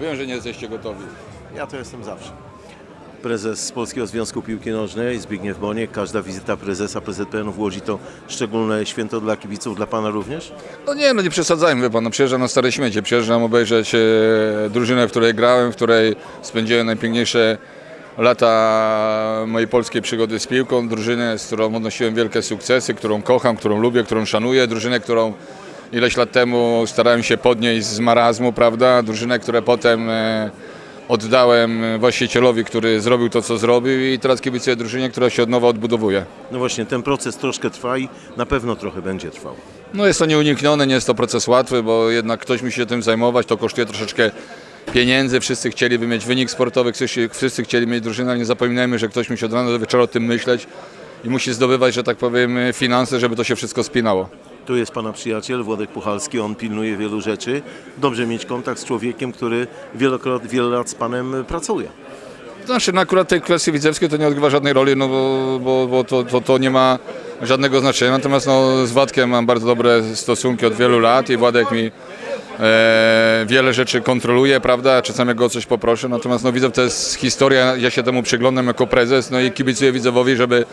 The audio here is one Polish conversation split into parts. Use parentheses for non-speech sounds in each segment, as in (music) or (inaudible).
Wiem, że nie jesteście gotowi. Ja to jestem zawsze. Prezes Polskiego Związku Piłki Nożnej Zbigniew Boniek. Każda wizyta prezesa PZPN w Łodzi to szczególne święto dla kibiców, dla Pana również? No nie, no nie przesadzajmy, wie pan, no przyjeżdżam na Stare Śmiecie, przyjeżdżam obejrzeć e, drużynę, w której grałem, w której spędziłem najpiękniejsze lata mojej polskiej przygody z piłką, drużynę, z którą odnosiłem wielkie sukcesy, którą kocham, którą lubię, którą szanuję, drużynę, którą ileś lat temu starałem się podnieść z marazmu, prawda, drużynę, które potem e, oddałem właścicielowi, który zrobił to, co zrobił i teraz kibicuję drużynie, która się od nowa odbudowuje. No właśnie, ten proces troszkę trwa i na pewno trochę będzie trwał. No jest to nieuniknione, nie jest to proces łatwy, bo jednak ktoś musi się tym zajmować, to kosztuje troszeczkę pieniędzy, wszyscy chcieliby mieć wynik sportowy, wszyscy, wszyscy chcieli mieć drużynę, ale nie zapominajmy, że ktoś musi od rana do wieczora o tym myśleć i musi zdobywać, że tak powiem, finanse, żeby to się wszystko spinało. Tu jest Pana przyjaciel Włodek Puchalski, on pilnuje wielu rzeczy. Dobrze mieć kontakt z człowiekiem, który wielokrotnie, wiele lat z Panem pracuje. Znaczy, no akurat tej kwestii widzewskiej to nie odgrywa żadnej roli, no bo, bo, bo to, to, to nie ma żadnego znaczenia. Natomiast no, z Władkiem mam bardzo dobre stosunki od wielu lat i Władek mi e, wiele rzeczy kontroluje, prawda? Czasami go o coś poproszę. Natomiast no, to jest historia, ja się temu przyglądam jako prezes, no i kibicuję Widzewowi, żeby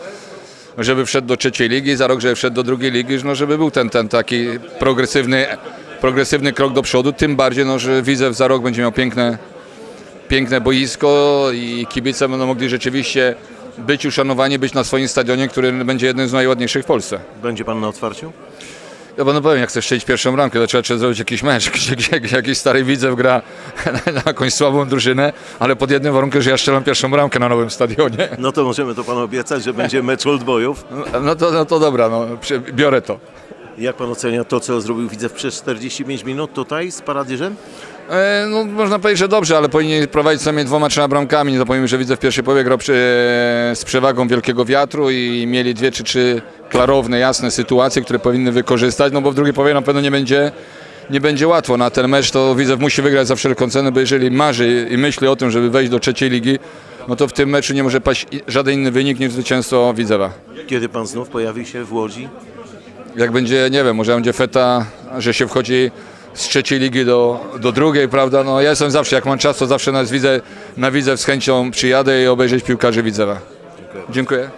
żeby wszedł do trzeciej ligi, za rok, żeby wszedł do drugiej ligi, no żeby był ten, ten taki progresywny, progresywny krok do przodu, tym bardziej, no, że Widzew za rok będzie miał piękne, piękne boisko i kibice będą mogli rzeczywiście być uszanowani, być na swoim stadionie, który będzie jednym z najładniejszych w Polsce. Będzie Pan na otwarciu? Ja panu powiem, jak chcesz strzelić pierwszą bramkę, to trzeba, trzeba zrobić jakiś mecz, (laughs) gdzie, gdzie, gdzie jakiś stary widzew gra (laughs) na jakąś słabą drużynę, ale pod jednym warunkiem, że ja strzelam pierwszą bramkę na nowym stadionie. (laughs) No to możemy to Panu obiecać, że będzie mecz oldboyów. No, no, to, no to dobra, no, biorę to. Jak Pan ocenia to, co zrobił Widzew przez 45 minut tutaj z Paradyżem? E, no, można powiedzieć, że dobrze, ale powinien prowadzić co najmniej dwoma, trzema bramkami. Nie zapomnijmy, że widzę w pierwszej połowie grał przy, z przewagą wielkiego wiatru i mieli dwie czy trzy klarowne, jasne sytuacje, które powinny wykorzystać, no bo w drugiej połowie na pewno nie będzie, nie będzie łatwo. Na ten mecz to Widzew musi wygrać za wszelką cenę, bo jeżeli marzy i myśli o tym, żeby wejść do trzeciej ligi, no to w tym meczu nie może paść żaden inny wynik niż zwycięstwo Widzewa. Kiedy Pan znów pojawi się w Łodzi? jak będzie, nie wiem, może będzie feta, że się wchodzi z trzeciej ligi do, do drugiej, prawda? No ja jestem zawsze, jak mam czas, to zawsze nas widzę, na widzę z chęcią przyjadę i obejrzeć piłkarzy Widzewa. Dziękuję.